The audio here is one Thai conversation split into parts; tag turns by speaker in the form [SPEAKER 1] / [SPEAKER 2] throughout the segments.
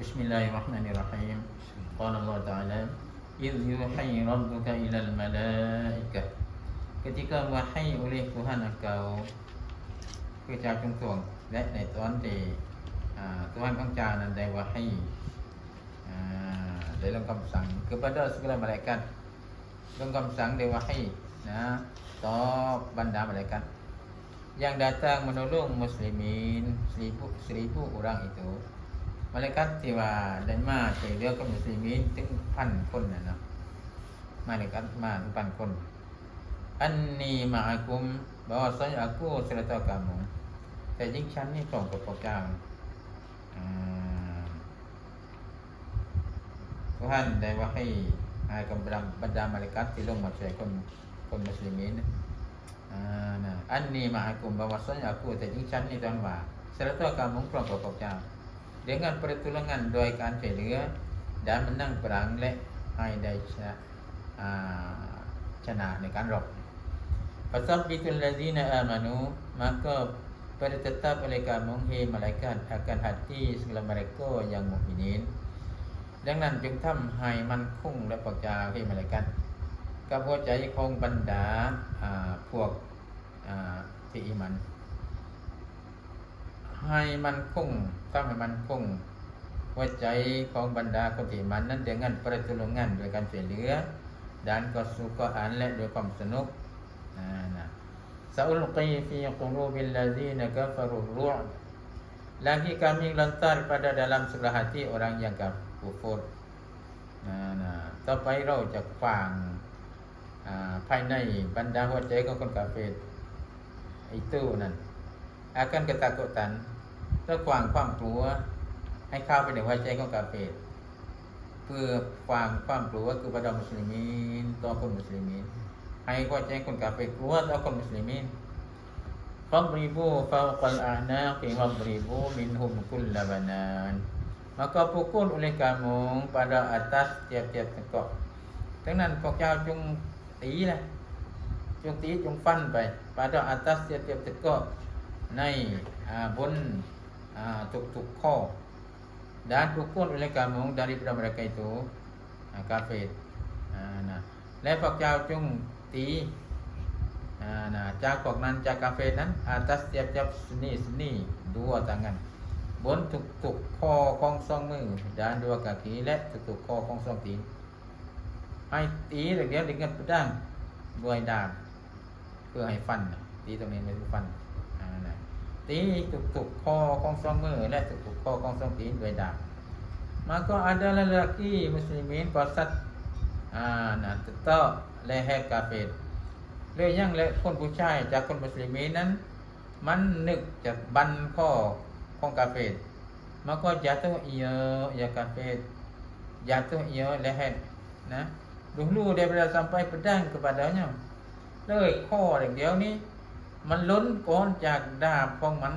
[SPEAKER 1] بسم الله الرحمن الرحيم قال الله تعالى إذ يوحي ربك إلى الملائكة ketika wahai oleh Tuhan engkau ke จ้าจงทวงและในตอนที่อ่า Tuhan ของเจ้านั้นได้วาให้อ่าได้ลงคำสั่ง kepada segala malaikat ลงคำสั่งได้วาให้นะต่อบรรดา malaikat yang datang menolong muslimin seribu seribu orang itu มาเลกัสที่ว่าเดนมาเจอเรื่กงก็บมุสลิมีถึงพันคนนะเนาะมาเลกัสมาถึงพันคน อันนี้มาอากุมบาวซอยอากูสรลตอกามงแต่ยิ่งชั้นนี่ส่งกับพระเจ้าท่านได้ว่าให้อายกำลัมบรรดามาเลกัสที่ลงมาช่วยคนคนมุสลิมีนอันนี้มาอากุมบาวซอยอากูแต่ยิ่งชั้นนี่ตอนว่าสรลตอกามงพร้อมกับพระเจ้า dengan pertolongan โดยการช่วยเหลือ dan menang perang และให้ได้ชนะอ่าชนะในการรบ Fasabbitul ladzina amanu maka pada tetap oleh kamu hai malaikat akan hati segala mereka yang mukminin ดังนั้นจึงทำให้มันคุ้งและปักจาให้มาเลยกันกับหัวใจของบรรดาพวกที่อีมัน ให้มันคงต้องให้มันคงหัวใจของบรรดาคนที่มันนั้นเดืองันประจุลงงานโดยการเสียเหลือด้านก็สุขก็อันและโดยความสนุกนะซาอุลกีฟีกุลูบิลลาซีนกัฟรุรุ Lagi kami lontar pada dalam sebelah hati orang yang kufur นะต่อไปเราจะฟังภายในบรรดาหัวใจของคนกาเฟตไอตู้นั่น akan ketakutan และความความกลัวให้เข้าไปในหัวใจของกาเฟรเพื่อความความกลัวคือประดามุสลิมินต่อคนมุสลิมินให้หัวใจคนกาเฟรกลัวต่อคนมุสลิมิน Fadribu fawqal a'naqi wadribu minhum kulla banan Maka pukul oleh kamu pada atas tiap-tiap tekok ดังนั้นพวกเจ้าจงตีนะจงตีจงฟันไป pada atas tiap-tiap tekok ในบนทุกๆข้อ dan ukur oleh kamu dari mereka ตัวกาเฟตนะและพวกเจ้าจงตีนะจากพวกนั้นจากกาเฟตนั้นอาตัสเตียบจับสนีสนีดูต่างกัน บนทุกๆข้อของสองมือดานดัวกะขีและทุกๆข้อของสองตีให้ตีแต่เดียวถึงกันดังด้วยดาบเพื่อให้ฟัน ตีตรงนี้เป็นฟัน ตีตุกตุกคอของสองมือและตุกตุกคอของสองตีนด้วยดาบ maka ada lelaki muslimin pasat ah nah tetap leher kafir เลยยังและคนผู้ชายจากคนมุสลิมนั้น มันนึกจะบันข้อของกาเฟตมันก็ยาตุเอียยากาเฟตยาตุเอีย leher นะ dulu daripada sampai pedang kepadanya เลยข้ออย่างเดียวนี้ มันล้นก้อนจากดาบของมัน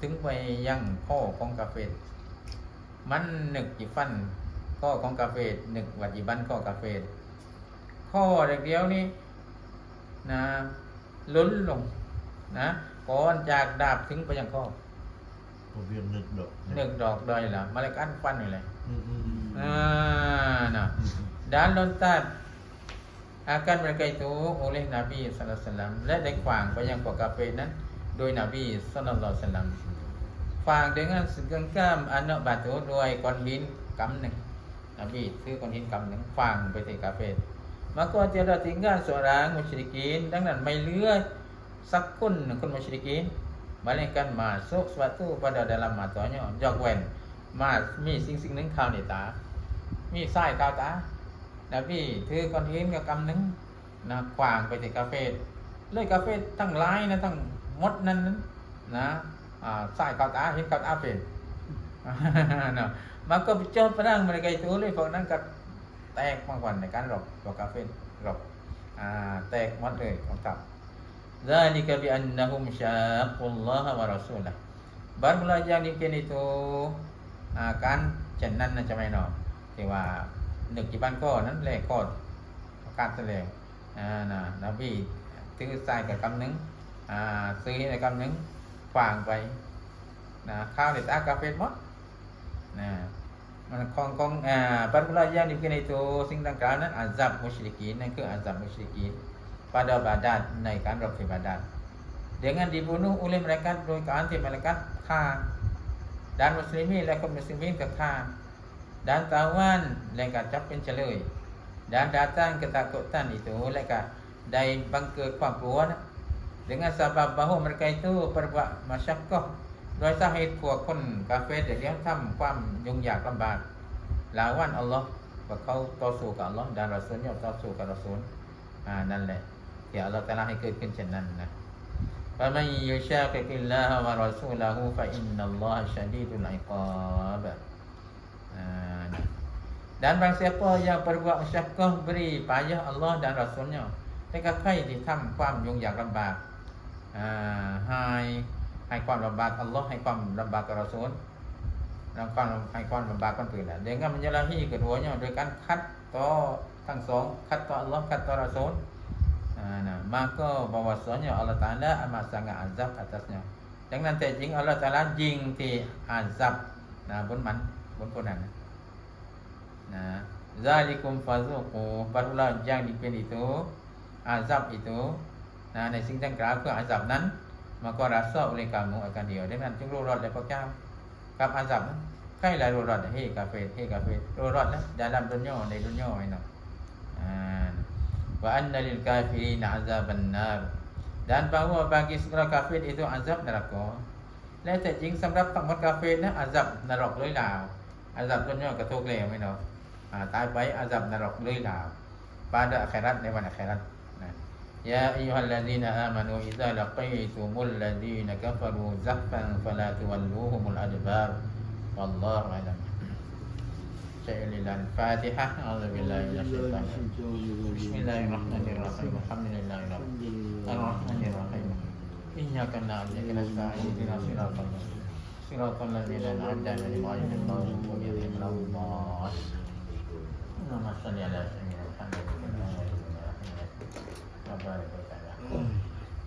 [SPEAKER 1] ถึงไปยังข้อของกาเฟตมันนึกจีฟันข้อของกาเฟตนึกว่าจีบันข้อกาเฟตข้ออย่างเดียวนี้นะล้นลงนะก่อนจากดาบถึงไปยังข้อ
[SPEAKER 2] Một viên nực độ ห
[SPEAKER 1] นึ่งดอกดอยละมาเลยกันฟันนี่เลย
[SPEAKER 2] Ừ, ừ, ừ.
[SPEAKER 1] อาการบริกรตูโอเลนบีสัลลัลลัมและได้ขวางไปยังกว่ากาเฟนั้น โดยนบีสันละลสัลลัมฝาก dengan segenggam anak batu ด้วยก้อนหินกำหนึ่งนบีซื้อก้อนหินกำหนึ่งฝางไปที่กาเฟรมาก็จะเด้ทิ้งงานสวรางมุชริกินดังนั้นไม่เลือสักคนคนมุชริกิน melainkan masuk suatu pada dalam matanya ยกเวนมามีสิ่งสิ่งหนึ่งเข้าในตา มีสายเข้าตา นบีถือก้อนหินกับกำหนึ่งนะขวางไปที่กาเฟเลยกาเฟทั้งหลายนะทั้งหมดนั้นนั้นนะอ่าไส้เข้าตาเห็นเข้าตาเป็น นะ maka pecah perang mereka itu oleh พวกนั้นก็ แตกบางวันในการหลบหลบกาเฟนหลบอ่าแตกหมดเลยของกลับ ذلك بأنهم شاقوا الله ورسوله บางเวลาอย่างนี้เป็นitu อ่าการเช่นนั้นนะจะไม่นอที่ว่า เด็กที่บ้านก็นั้นแหละก็การแสดงอ่านะนะพี่ซื้อทรายกับคำนึงอ่าซื้อในคำนึงฝางไปนะข้าวเด็ดอากาเฟมดนะมันของของอ่าปัจจุบันยานิพนในตัวสิ่งต่างๆนั้นอาจับมุชลิกีนั่นคืออาจับมุชลิกี pada badan ในการรับผิดบัดาน dengan dibunuh oleh mereka โดยการที่มรรคฆ่าด้านมุสลิมีและคนมุสลิมกับฆ่า Dan tawan mereka จับเป็นเฉลย Dan datang ketakutan itu mereka ได้บังเกิดความกลัวนะ dengan sebab bahawa mereka itu berbuat masyakkah โดยสาเหตุพวกคนกาเฟรเดี๋ยวทำความยุ่งยากลำบากลาวันอัลลอฮ์ว่าเขาต่อสู้กับอัลลอฮ์ดานรอซูลย่อมต่อสู้กับรอซูลอ่านั่นแหละที่อัลลอฮ์ตะลาให้เกิดขึ้นเช่นนั้นนะ فمن يشاقق الله ورسوله فإن الله شديد العقاب อ่านะ dan barang siapa yang berbuat masyakah beri payah Allah dan Rasulnya mereka ใครที่ทำความยุ่งยากลำบากให้ให้ความลำบากอัลลอฮ์ให้ความลำบากกับรอซูลแล้วความให้ความลำบากคนอื่นน่ะ dengan menyalahi keduanya โดยการคัดต่อทั้งสองคัดต่ออัลลอฮ์คัดต่อรอซูลอ่านะ maka bahwasanya Allah Taala amat sangat azab atasnya ดังนั้นแต่จริงอัลลอฮ์ตะอาลายิงที่อาซับนะบนมัน บนคนนั้นนะซาลิกุมฟาซุกูบรรลุลาวย่างดิเป็นอิตุอาซับอิตุนะในสิ่งดังกล่าวคืออาซับนั้นมาก็รับทราบอุเลกามุอาการเดียวดังนั้นจึงรู้รอดแล้พระเจ้ากับอาซับใกล้ลายรู้รอดเฮกาเฟเฮกาเฟรู้รอดนะดาลัมดุนย่อในดุนย่อไอ้หนออ่าว่าอันนัลิกาฟีนอาซับันนาร dan bahwa bagi segala kafir itu azab neraka และแต่จริงสำหรับทั้งหมดกาเฟนะอาซับนรกด้วยแล้ว อาซับดุนยากระทุกแล้วไหมเนาะ อ่าตายไปอาซับนรกเลยลาว pada akhirat ในวัน akhirat นะ يا أيها الذين آمنوا إذا لقيتم الذين كفروا زحفا فلا تولوهم الأدبار والله أعلم شيء لله الفاتحة أعوذ بالله من الشيطان
[SPEAKER 3] الرجيم بسم الله الرحمن الرحيم
[SPEAKER 1] الحمد لله رب
[SPEAKER 3] الرحمن
[SPEAKER 1] الرحيم إياك نعبد وإياك نستعين اهدنا الصراط المستقيم صراط الذين أنعمت عليهم غير المغضوب عليهم ولا الضالين. اللهم صل على سيدنا محمد وسلم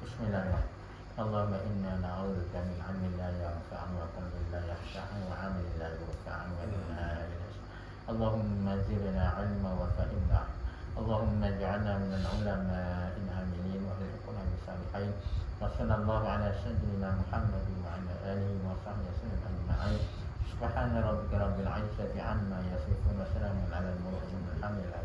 [SPEAKER 1] بسم الله الرحمن اللهم إنا نعوذ بك من علم لا ينفع وقلب لا يخشع وعمل لا يرفع اللهم زدنا علما وفهمنا. اللهم اجعلنا من العلماء وصلى الله على سيدنا محمد وعلى آله وصحبه وسلم أجمعين. سبحان ربك رب العزة عما يصفون وسلام على المرسلين الحمد لله.